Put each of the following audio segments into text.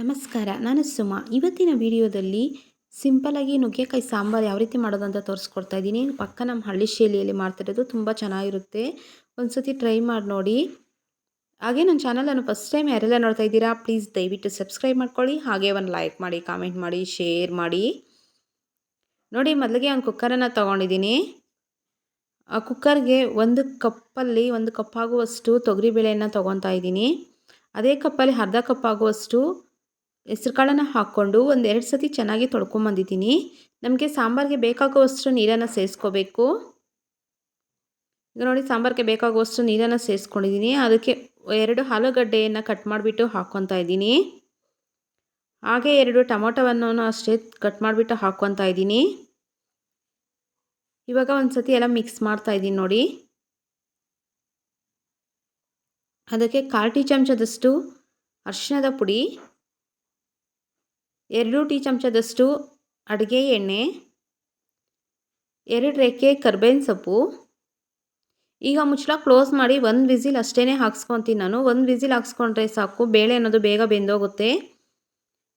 ನಮಸ್ಕಾರ, ನಾನು ಸುಮಾ. ಇವತ್ತಿನ ವಿಡಿಯೋದಲ್ಲಿ ಸಿಂಪಲಾಗಿ ನುಗ್ಗೆಕಾಯಿ ಸಾಂಬಾರು ಯಾವ ರೀತಿ ಮಾಡೋದು ಅಂತ ತೋರಿಸ್ಕೊಡ್ತಾ ಇದ್ದೀನಿ. ಪಕ್ಕ ನಮ್ಮ ಹಳ್ಳಿ ಶೈಲಿಯಲ್ಲಿ ಮಾಡ್ತಿರೋದು ತುಂಬ ಚೆನ್ನಾಗಿರುತ್ತೆ. ಒಂದು ಸತಿ ಟ್ರೈ ಮಾಡಿ ನೋಡಿ. ಹಾಗೆ ನನ್ನ ಚಾನಲನ್ನು ಫಸ್ಟ್ ಟೈಮ್ ಯಾರೆಲ್ಲ ನೋಡ್ತಾ ಇದ್ದೀರಾ ಪ್ಲೀಸ್ ದಯವಿಟ್ಟು ಸಬ್ಸ್ಕ್ರೈಬ್ ಮಾಡ್ಕೊಳ್ಳಿ. ಹಾಗೆ ಒಂದು ಲೈಕ್ ಮಾಡಿ ಕಾಮೆಂಟ್ ಮಾಡಿ ಶೇರ್ ಮಾಡಿ. ನೋಡಿ, ಮೊದಲಿಗೆ ಒಂದು ಕುಕ್ಕರನ್ನು ತೊಗೊಂಡಿದ್ದೀನಿ. ಆ ಕುಕ್ಕರ್ಗೆ ಒಂದು ಕಪ್ಪಲ್ಲಿ, ಒಂದು ಕಪ್ಪಾಗುವಷ್ಟು ತೊಗರಿಬೇಳೆಯನ್ನು ತೊಗೊತಾ ಇದ್ದೀನಿ. ಅದೇ ಕಪ್ಪಲ್ಲಿ ಅರ್ಧ ಕಪ್ ಆಗುವಷ್ಟು ಹೆಸ್ರು ಕಾಳನ್ನು ಹಾಕ್ಕೊಂಡು ಒಂದು ಎರಡು ಸತಿ ಚೆನ್ನಾಗಿ ತೊಳ್ಕೊಂಬಂದಿದ್ದೀನಿ ನಮಗೆ ಸಾಂಬಾರಿಗೆ ಬೇಕಾಗುವಷ್ಟು ನೀರನ್ನು ಸೇರಿಸ್ಕೋಬೇಕು. ಈಗ ನೋಡಿ ಸಾಂಬಾರಿಗೆ ಬೇಕಾಗುವಷ್ಟು ನೀರನ್ನು ಸೇರಿಸ್ಕೊಂಡಿದ್ದೀನಿ ಅದಕ್ಕೆ ಎರಡು ಆಲೂಗಡ್ಡೆಯನ್ನು ಕಟ್ ಮಾಡಿಬಿಟ್ಟು ಹಾಕ್ಕೊತಾ ಇದ್ದೀನಿ. ಹಾಗೆ ಎರಡು ಟೊಮೊಟೊವನ್ನು ಅಷ್ಟೇ ಕಟ್ ಮಾಡಿಬಿಟ್ಟು ಹಾಕ್ಕೊತಾ ಇದ್ದೀನಿ. ಇವಾಗ ಒಂದು ಸತಿ ಎಲ್ಲ ಮಿಕ್ಸ್ ಮಾಡ್ತಾ ಇದ್ದೀನಿ ನೋಡಿ. ಅದಕ್ಕೆ ಕಾಲು ಟೀ ಚಮಚದಷ್ಟು ಅರಿಶಿಣದ ಪುಡಿ ಎರಡು ಟೀ ಚಮಚದಷ್ಟು ಅಡುಗೆ ಎಣ್ಣೆ, ಎರಡು ರೆಕ್ಕೆ ಕರ್ಬೇವಿನ ಸೊಪ್ಪು. ಈಗ ಮುಚ್ಚಳ ಕ್ಲೋಸ್ ಮಾಡಿ ಒಂದು ವಿಸಿಲ್ ಅಷ್ಟೇ ಹಾಕ್ಸ್ಕೊತೀನಿ ನಾನು. ಒಂದು ವಿಸಿಲ್ ಹಾಕ್ಸ್ಕೊಂಡ್ರೆ ಸಾಕು, ಬೇಳೆ ಅನ್ನೋದು ಬೇಗ ಬೆಂದೋಗುತ್ತೆ.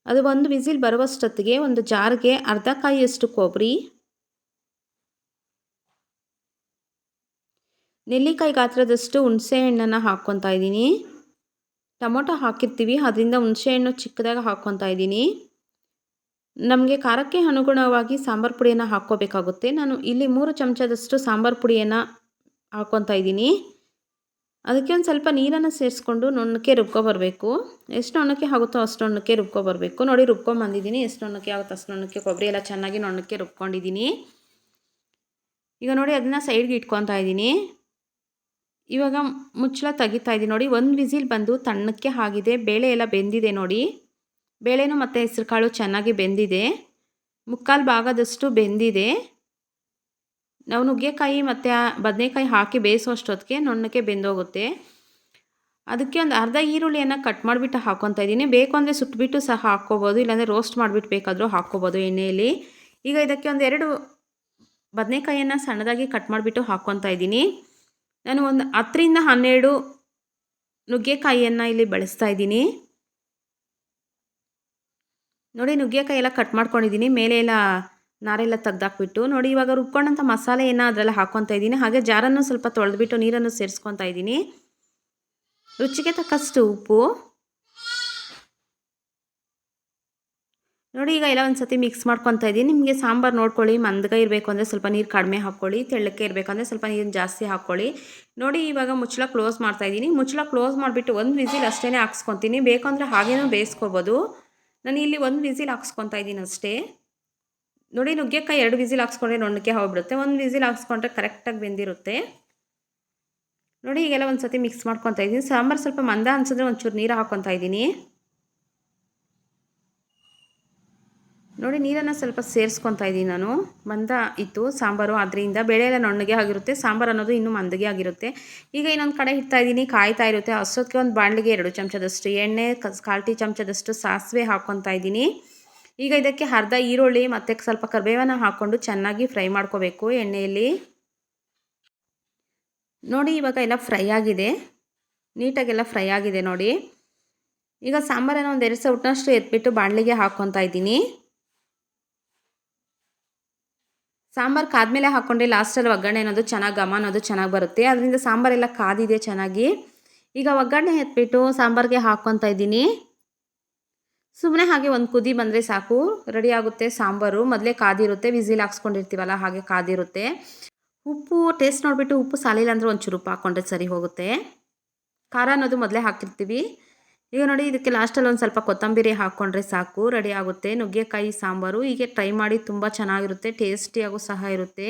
ಅದು ಒಂದು ವಿಸಿಲ್ ಬರುವಷ್ಟೊತ್ತಿಗೆ ಒಂದು ಜಾರ್ಗೆ ಅರ್ಧ ಕಾಯಿಯಷ್ಟು ಕೊಬ್ಬರಿ, ನೆಲ್ಲಿಕಾಯಿ ಗಾತ್ರದಷ್ಟು ಹುಣಸೆ ಹಣ್ಣನ್ನು ಹಾಕ್ಕೊತಾ ಇದ್ದೀನಿ. ಟೊಮೊಟೊ ಹಾಕಿರ್ತೀವಿ, ಅದರಿಂದ ಹುಣಸೆಹಣ್ಣು ಚಿಕ್ಕದಾಗಿ ಹಾಕ್ಕೊತಾ ಇದ್ದೀನಿ. ನಮಗೆ ಖಾರಕ್ಕೆ ಅನುಗುಣವಾಗಿ ಸಾಂಬಾರು ಪುಡಿಯನ್ನು ಹಾಕ್ಕೋಬೇಕಾಗುತ್ತೆ. ನಾನು ಇಲ್ಲಿ ಮೂರು ಚಮಚದಷ್ಟು ಸಾಂಬಾರು ಪುಡಿಯನ್ನು ಹಾಕ್ಕೊತಾ ಇದ್ದೀನಿ. ಅದಕ್ಕೆ ಒಂದು ಸ್ವಲ್ಪ ನೀರನ್ನು ಸೇರಿಸ್ಕೊಂಡು ನುಣ್ಣಕ್ಕೆ ರುಬ್ಕೊಬರಬೇಕು ಎಷ್ಟು ನುಣ್ಣಕ್ಕೆ ಆಗುತ್ತೋ ಅಷ್ಟು ನುಣ್ಣಕ್ಕೆ ರುಬ್ಕೊಬರಬೇಕು ನೋಡಿ ರುಬ್ಕೊಂಬಂದಿದ್ದೀನಿ ಎಷ್ಟು ನುಣ್ಣಕ್ಕೆ ಆಗುತ್ತೋ ಅಷ್ಟು ನುಣ್ಣಕ್ಕೆ ಕೊಬ್ಬರಿ ಎಲ್ಲ ಚೆನ್ನಾಗಿ ನುಣ್ಣಕ್ಕೆ ರುಬ್ಕೊಂಡಿದ್ದೀನಿ. ಈಗ ನೋಡಿ ಅದನ್ನು ಸೈಡ್ಗೆ ಇಟ್ಕೊತಾ ಇದ್ದೀನಿ. ಇವಾಗ ಮುಚ್ಚಳ ತೆಗಿತಾ ಇದ್ದೀನಿ. ನೋಡಿ ಒಂದು ವಿಸಿಲ್ ಬಂದು ತಣ್ಣಕ್ಕೆ ಆಗಿದೆ. ಬೇಳೆ ಎಲ್ಲ ಬೆಂದಿದೆ ನೋಡಿ. ಬೇಳೆನೂ ಮತ್ತು ಹೆಸ್ರುಕಾಳು ಚೆನ್ನಾಗಿ ಬೆಂದಿದೆ. ಮುಕ್ಕಾಲು ಭಾಗದಷ್ಟು ಬೆಂದಿದೆ. ನಾವು ನುಗ್ಗೆಕಾಯಿ ಮತ್ತು ಬದನೆಕಾಯಿ ಹಾಕಿ ಬೇಯಿಸುವಷ್ಟೊತ್ತಿಗೆ ನುಣ್ಣಕ್ಕೆ ಬೆಂದೋಗುತ್ತೆ. ಅದಕ್ಕೆ ಒಂದು ಅರ್ಧ ಈರುಳ್ಳಿಯನ್ನು ಕಟ್ ಮಾಡಿಬಿಟ್ಟು ಹಾಕ್ಕೊತಾ ಇದ್ದೀನಿ. ಬೇಕು ಅಂದರೆ ಸುಟ್ಬಿಟ್ಟು ಸಹ ಹಾಕ್ಕೋಬೋದು, ಇಲ್ಲಾಂದರೆ ರೋಸ್ಟ್ ಮಾಡಿಬಿಟ್ಟು ಬೇಕಾದರೂ ಹಾಕ್ಕೋಬೋದು ಎಣ್ಣೆಯಲ್ಲಿ. ಈಗ ಇದಕ್ಕೆ ಒಂದು ಎರಡು ಬದನೆಕಾಯಿಯನ್ನು ಸಣ್ಣದಾಗಿ ಕಟ್ ಮಾಡಿಬಿಟ್ಟು ಹಾಕ್ಕೊತಾ ಇದ್ದೀನಿ. ನಾನು ಒಂದು ಹತ್ತರಿಂದ ಹನ್ನೆರಡು ನುಗ್ಗೆಕಾಯಿಯನ್ನು ಇಲ್ಲಿ ಬಳಸ್ತಾ ಇದ್ದೀನಿ. ನೋಡಿ ನುಗ್ಗೆಕಾಯಿ ಎಲ್ಲ ಕಟ್ ಮಾಡ್ಕೊಂಡಿದ್ದೀನಿ ಮೇಲೆ ಎಲ್ಲ ನಾರೆಲ್ಲ ತೆಗ್ದಾಕ್ಬಿಟ್ಟು ನೋಡಿ ಇವಾಗ ರುಬ್ಕೊಂಡಂಥ ಮಸಾಲೆಯನ್ನು ಅದರಲ್ಲಿ ಹಾಕ್ಕೊತಾ ಇದ್ದೀನಿ ಹಾಗೆ ಜಾರನ್ನು ಸ್ವಲ್ಪ ತೊಳೆದ್ಬಿಟ್ಟು ನೀರನ್ನು ಸೇರಿಸ್ಕೊತಾ ಇದ್ದೀನಿ ರುಚಿಗೆ ತಕ್ಕಷ್ಟು ಉಪ್ಪು. ನೋಡಿ ಈಗ ಎಲ್ಲ ಒಂದು ಸತಿ ಮಿಕ್ಸ್ ಮಾಡ್ಕೊತ ಇದ್ದೀನಿ ನಿಮಗೆ ಸಾಂಬಾರು ನೋಡ್ಕೊಳ್ಳಿ, ಮಂದಗ ಇರಬೇಕು ಅಂದರೆ ಸ್ವಲ್ಪ ನೀರು ಕಡಿಮೆ ಹಾಕ್ಕೊಳ್ಳಿ, ತೆಳ್ಳಕ್ಕೆ ಇರಬೇಕು ಅಂದರೆ ಸ್ವಲ್ಪ ನೀರು ಜಾಸ್ತಿ ಹಾಕ್ಕೊಳ್ಳಿ. ನೋಡಿ ಇವಾಗ ಮುಚ್ಚಳ ಕ್ಲೋಸ್ ಮಾಡ್ತಾ ಇದ್ದೀನಿ ಮುಚ್ಚಳ ಕ್ಲೋಸ್ ಮಾಡಿಬಿಟ್ಟು ಒಂದು ವಿಸಿಲ್ ಅಷ್ಟೇ ಹಾಕ್ಸ್ಕೊತೀನಿ. ಬೇಕಂದರೆ ಹಾಗೇನೂ ಬೇಯಿಸ್ಕೋಬೋದು. ನಾನು ಇಲ್ಲಿ ಒಂದು ವಿಸಿಲ್ ಹಾಕ್ಸ್ಕೊತಾ ಇದ್ದೀನಿ ಅಷ್ಟೇ. ನೋಡಿ, ನುಗ್ಗೆಕಾಯಿ ಎರಡು ವಿಸಿಲ್ ಹಾಕ್ಸ್ಕೊಂಡ್ರೆ ನೊಣ್ಣಕ್ಕೆ ಹೋಗ್ಬಿಡುತ್ತೆ ಒಂದು ವಿಸಿಲ್ ಹಾಕ್ಸ್ಕೊಂಡ್ರೆ ಕರೆಕ್ಟಾಗಿ ಬೆಂದಿರುತ್ತೆ. ನೋಡಿ, ಈಗೆಲ್ಲ ಒಂದು ಸತಿ ಮಿಕ್ಸ್ ಮಾಡ್ಕೊತಾ ಇದ್ದೀನಿ. ಸಾಂಬಾರು ಸ್ವಲ್ಪ ಮಂದ ಅನ್ಸಿದ್ರೆ ಒಂಚೂರು ನೀರು ಹಾಕ್ಕೊತಾ ಇದ್ದೀನಿ. ನೋಡಿ, ನೀರನ್ನು ಸ್ವಲ್ಪ ಸೇರಿಸ್ಕೊತಾ ಇದ್ದೀನಿ ನಾನು. ಮಂದ ಇತ್ತು, ಸಾಂಬಾರು. ಅದರಿಂದ ಬೇಳೆ ಎಲ್ಲ ನುಣ್ಣಗೆ ಆಗಿರುತ್ತೆ. ಸಾಂಬಾರು ಅನ್ನೋದು ಇನ್ನೂ ಮಂದಗೆ ಆಗಿರುತ್ತೆ. ಈಗ ಇನ್ನೊಂದು ಕಡೆ ಇಡ್ತಾ ಇದ್ದೀನಿ ಕಾಯ್ತಾ ಇರುತ್ತೆ. ಹಸೋದಕ್ಕೆ ಒಂದು ಬಾಣಲಿಗೆ ಎರಡು ಚಮಚದಷ್ಟು ಎಣ್ಣೆ ಕಾಲು ಟೀ ಚಮಚದಷ್ಟು ಸಾಸಿವೆ ಹಾಕ್ಕೊತಾ ಇದ್ದೀನಿ ಈಗ ಇದಕ್ಕೆ ಅರ್ಧ ಈರುಳ್ಳಿ ಮತ್ತು ಸ್ವಲ್ಪ ಕರಿಬೇವನ್ನು ಹಾಕ್ಕೊಂಡು ಚೆನ್ನಾಗಿ ಫ್ರೈ ಮಾಡ್ಕೋಬೇಕು ಎಣ್ಣೆಯಲ್ಲಿ. ನೋಡಿ, ಇವಾಗ ಎಲ್ಲ ಫ್ರೈ ಆಗಿದೆ. ನೀಟಾಗೆಲ್ಲ ಫ್ರೈ ಆಗಿದೆ ನೋಡಿ. ಈಗ ಸಾಂಬಾರನ್ನು ಒಂದು ಎರಡು ಸೌಟ್ನಷ್ಟು ಎತ್ಬಿಟ್ಟು ಬಾಣಲಿಗೆ ಹಾಕ್ಕೊತಾ ಇದ್ದೀನಿ ಸಾಂಬಾರು ಕಾದ್ಮೇಲೆ ಹಾಕ್ಕೊಂಡ್ರೆ ಲಾಸ್ಟಲ್ಲಿ ಒಗ್ಗರಣೆ ಅನ್ನೋದು ಚೆನ್ನಾಗಿ ಘಮ ಅನ್ನೋದು ಚೆನ್ನಾಗಿ ಬರುತ್ತೆ. ಅದರಿಂದ ಸಾಂಬಾರೆಲ್ಲ ಕಾದಿದೆ ಚೆನ್ನಾಗಿ? ಈಗ ಒಗ್ಗರಣೆ ಎತ್ಬಿಟ್ಟು ಸಾಂಬಾರಿಗೆ ಹಾಕ್ಕೊತಾ ಇದ್ದೀನಿ. ಸುಮ್ಮನೆ ಹಾಗೆ ಒಂದು ಕುದಿ ಬಂದರೆ ಸಾಕು. ರೆಡಿ ಆಗುತ್ತೆ ಸಾಂಬಾರು. ಮೊದಲೇ ಕಾದಿರುತ್ತೆ, ವಿಸಿಲ್ ಹಾಕ್ಸ್ಕೊಂಡಿರ್ತೀವಲ್ಲ, ಹಾಗೆ ಕಾದಿರುತ್ತೆ. ಉಪ್ಪು ಟೇಸ್ಟ್ ನೋಡಿಬಿಟ್ಟು ಉಪ್ಪು ಸಾಲಿಲ್ಲ ಅಂದರೆ ಒಂಚೂರು ಉಪ್ಪು ಹಾಕ್ಕೊಂಡ್ರೆ ಸರಿ ಹೋಗುತ್ತೆ. ಖಾರ ಅನ್ನೋದು ಮೊದಲೇ ಹಾಕಿರ್ತೀವಿ ಈಗ ನೋಡಿ, ಇದಕ್ಕೆ ಲಾಸ್ಟಲ್ಲಿ ಒಂದು ಸ್ವಲ್ಪ ಕೊತ್ತಂಬರಿ ಹಾಕ್ಕೊಂಡ್ರೆ ಸಾಕು ರೆಡಿ ಆಗುತ್ತೆ. ನುಗ್ಗೆಕಾಯಿ, ಸಾಂಬಾರು, ಹೀಗೆ ಟ್ರೈ ಮಾಡಿ ತುಂಬ ಚೆನ್ನಾಗಿರುತ್ತೆ ಟೇಸ್ಟಿಯಾಗೂ ಸಹ ಇರುತ್ತೆ.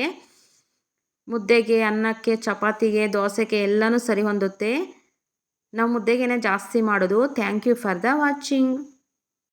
ಮುದ್ದೆಗೆ, ಅನ್ನಕ್ಕೆ, ಚಪಾತಿಗೆ, ದೋಸೆಗೆ ಎಲ್ಲನೂ ಸರಿ ಹೊಂದುತ್ತೆ. ನಾವು ಮುದ್ದೆಗೇನೆ ಜಾಸ್ತಿ ಮಾಡೋದು. Thank you for the watching